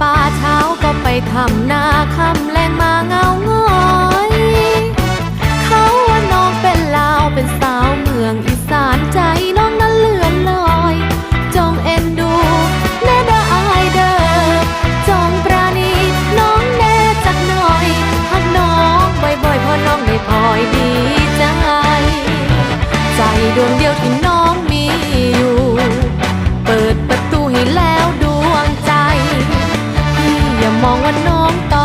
ป่าเช้าก็ไปทำนาคำแรงมาเงาง้อยเขาว่าน้องเป็นลาวเป็นสาวเมืองอีสานใจน้องนั้นเลือนลอย จงเอ็นดูแน่เด้อายเด้อจงประนีน้องแน่จักหน่อยหักน้องบ่อยๆพอน้องได้พลอยดีใจ ใจดวงเดียวที่น้อง อย่ามองว่าน้องต